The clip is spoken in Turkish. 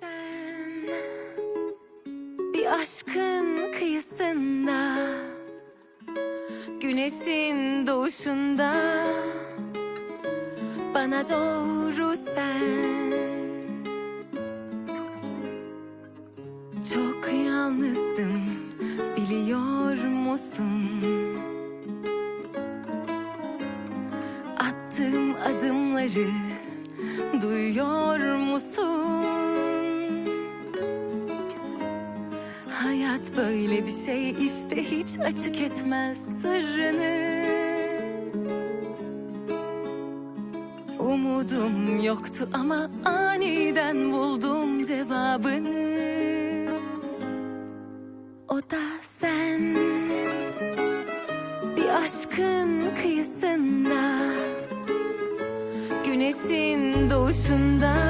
Sen bir aşkın kıyısında Güneşin doğuşunda Bana doğru sen Çok yalnızdım biliyor musun? Attığım adımları duyuyor musun? Hayat böyle bir şey işte hiç açık etmez sırrını. Umudum yoktu ama aniden buldum cevabını. O da sen bir aşkın kıyısında Güneşin doğuşunda